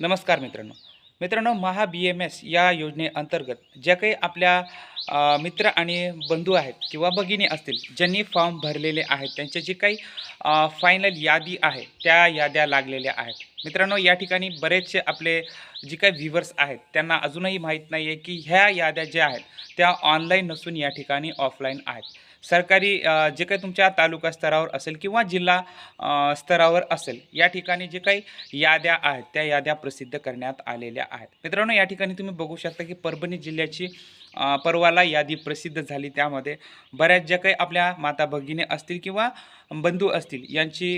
नमस्कार मित्रांनो. मित्रांनो महा बी एम एस या योजनेअंतर्गत ज्या काही आपल्या मित्र आणि बंधू आहेत किंवा भगिनी असतील ज्यांनी फॉर्म भरलेले आहेत त्यांच्या जी काही फायनल यादी आहे त्या याद्या लागलेल्या आहेत. मित्रांनो या ठिकाणी बरेचसे आपले जे काही व्ह्युवर्स आहेत त्यांना अजूनही माहीत नाही आहे की ह्या याद्या ज्या आहेत त्या ऑनलाईन नसून या ठिकाणी ऑफलाईन आहेत. सरकारी जे काही तुमच्या तालुका स्तरावर असेल किंवा जिल्हा स्तरावर असेल या ठिकाणी जे काही याद्या आहेत त्या याद्या प्रसिद्ध करण्यात आलेल्या आहेत. मित्रांनो या ठिकाणी तुम्ही बघू शकता की परभणी जिल्ह्याची परवाला यादी प्रसिद्ध झाली. त्यामध्ये बऱ्याच ज्या काही आपल्या माता भगिनी असतील किंवा बंधू असतील यांची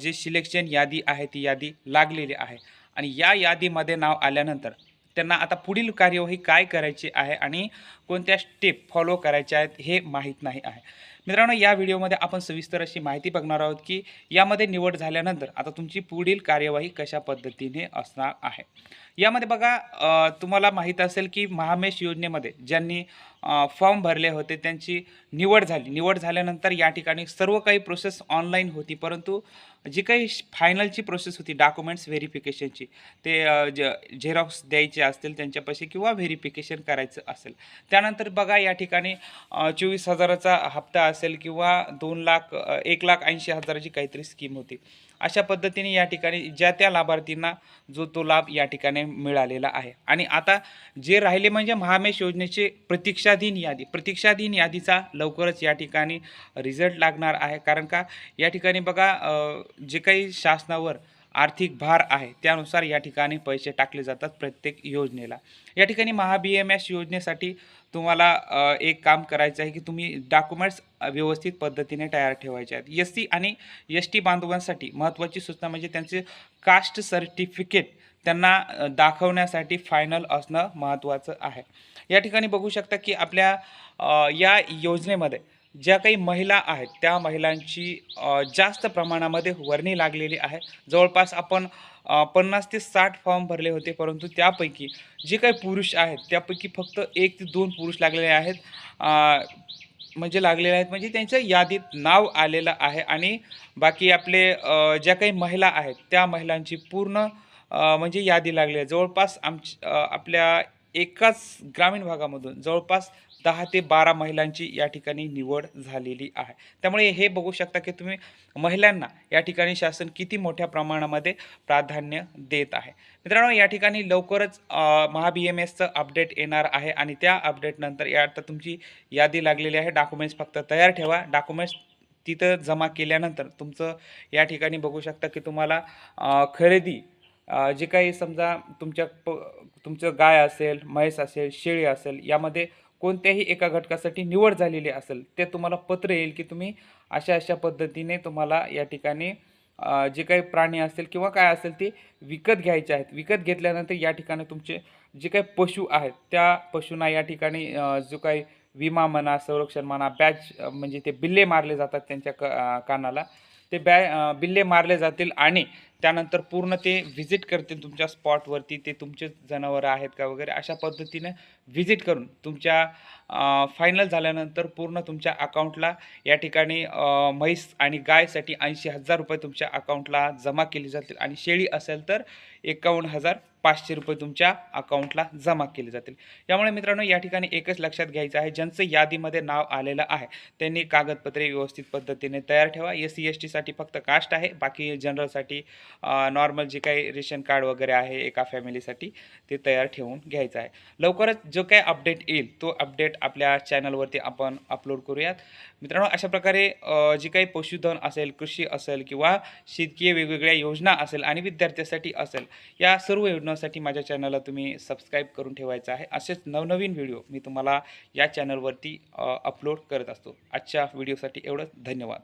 जी सिलेक्शन यादी आहे ती यादी लागलेली आहे. आणि या यादीमध्ये नाव आल्यानंतर त्यांना आता पुढील कार्यवाही काय करायची आहे आणि कोणत्या स्टेप फॉलो करायच्या आहेत हे माहीत नाही आहे. मित्रांनो या व्हिडिओमध्ये आपण सविस्तर अशी माहिती बघणार आहोत की यामध्ये निवड झाल्यानंतर आता तुमची पुढील कार्यवाही कशा पद्धतीने असणार आहे? यामध्ये बघा तुम्हाला माहीत असेल की महामेश योजनेमध्ये ज्यांनी फॉर्म भरले होते त्यांची निवड झाली. निवड झाल्यानंतर या ठिकाणी सर्व काही प्रोसेस ऑनलाईन होती परंतु जी काही फायनलची प्रोसेस होती डॉक्युमेंट्स व्हेरिफिकेशनची ते ज झेरॉक्स द्यायचे असतील त्यांच्यापाशी किंवा व्हेरिफिकेशन करायचं असेल. त्यानंतर बघा या ठिकाणी चोवीस हजाराचा हप्ता असेल किंवा दोन लाख एक लाख ऐंशी हजाराची काहीतरी स्कीम होती. अशा पद्धतीने या ठिकाणी ज्या त्या लाभार्थींना जो तो लाभ या ठिकाणी मिळालेला आहे. आणि आता जे राहिले म्हणजे महामेश योजनेचे प्रतीक्षाधीन यादी. प्रतीक्षाधीन यादीचा लवकरच या ठिकाणी रिझल्ट लागणार आहे. कारण का या ठिकाणी बघा जे काही शासनावर आर्थिक भार आहे त्यानुसार या ठिकाणी पैसे टाकले जातात प्रत्येक योजनेला. या ठिकाणी महा बी एम एस योजनेसाठी तुम्हाला एक काम करायचं आहे की तुम्ही डॉक्युमेंट्स व्यवस्थित पद्धतीने तयार ठेवायचे आहेत. एस सी आणि एस टी बांधवांसाठी महत्त्वाची सूचना म्हणजे त्यांचे कास्ट सर्टिफिकेट त्यांना दाखवण्यासाठी फायनल असणं महत्त्वाचं आहे. या ठिकाणी बघू शकता की आपल्या या योजनेमध्ये ज्या काही महिला आहेत त्या महिलांची जास्त प्रमाणामध्ये वर्णी लागलेली आहे. जवळपास आपण पन्नास ते साठ फॉर्म भरले होते परंतु त्यापैकी जे काही पुरुष आहेत त्यापैकी फक्त एक ते दोन पुरुष लागलेले आहेत. म्हणजे लागलेले आहेत म्हणजे त्यांच्या यादीत नाव आलेलं आहे आणि बाकी आपले ज्या काही महिला आहेत त्या महिलांची पूर्ण म्हणजे यादी लागली आहे. जवळपास आमची आपल्या एकाच ग्रामीण भागामधून जवळपास दहा ते बारा महिलांची या ठिकाणी निवड झालेली आहे. त्यामुळे हे बघू शकता की तुम्ही महिलांना या ठिकाणी शासन किती मोठ्या प्रमाणामध्ये प्राधान्य देत आहे. मित्रांनो या ठिकाणी लवकरच महाबी महा बी एम एसचं अपडेट येणार आहे आणि त्या अपडेटनंतर या आता तुमची यादी लागलेली आहे. डॉक्युमेंट्स फक्त तयार ठेवा. डॉक्युमेंट्स तिथं जमा केल्यानंतर तुमचं या ठिकाणी बघू शकता की तुम्हाला खरेदी जे काही समजा तुमच्या प तुमचं गाय असेल म्हैस असेल शेळी असेल यामध्ये कोणत्याही एका घटकासाठी निवड झालेली असेल ते तुम्हाला पत्र येईल की तुम्ही अशा अशा पद्धतीने तुम्हाला या ठिकाणी जे काही प्राणी असेल किंवा काय असेल ते विकत घ्यायचे आहेत. विकत घेतल्यानंतर या ठिकाणी तुमचे जे काही पशु आहेत त्या पशूंना या ठिकाणी जो काही विमा म्हणा संरक्षण म्हणा बॅच म्हणजे ते बिल्ले मारले जातात त्यांच्या क कानाला. ते बॅ बिल्ले मारले जातील आणि त्यानंतर पूर्ण ते व्हिजिट करतील तुमच्या स्पॉटवरती ते तुमचे जनावरं आहेत का वगैरे अशा पद्धतीने व्हिजिट करून तुमच्या फायनल झाल्यानंतर पूर्ण तुमच्या अकाउंटला या ठिकाणी म्हैस आणि गायसाठी ऐंशी हजार रुपये तुमच्या अकाउंटला जमा केले जातील आणि शेळी असेल तर एकावन्न हजार पाचशे रुपये तुमच्या अकाउंटला जमा केले जातील. यामुळे मित्रांनो या ठिकाणी एकच लक्षात घ्यायचं आहे ज्यांचं यादीमध्ये नाव आलेलं आहे त्यांनी कागदपत्रे व्यवस्थित पद्धतीने तयार ठेवा. एस सी एस टीसाठी फक्त कास्ट आहे बाकी जनरलसाठी नॉर्मल जे काही रेशन कार्ड वगैरे आहे एका फॅमिलीसाठी ते तयार ठेवून घ्यायचं आहे. लवकरच जो काय अपडेट येईल तो अपडेट आपल्या चॅनलवरती आपण अपलोड करूयात. मित्रांनो अशा प्रकारे जी काही पशुधन असेल कृषी असेल किंवा शेतकीय वेगवेगळ्या योजना असेल आणि विद्यार्थ्यासाठी असेल या सर्व योजनांसाठी माझ्या चॅनलला तुम्ही सबस्क्राईब करून ठेवायचं आहे. असेच नवनवीन व्हिडिओ मी तुम्हाला या चॅनलवरती अपलोड करत असतो. आजच्या व्हिडिओसाठी एवढंच. धन्यवाद.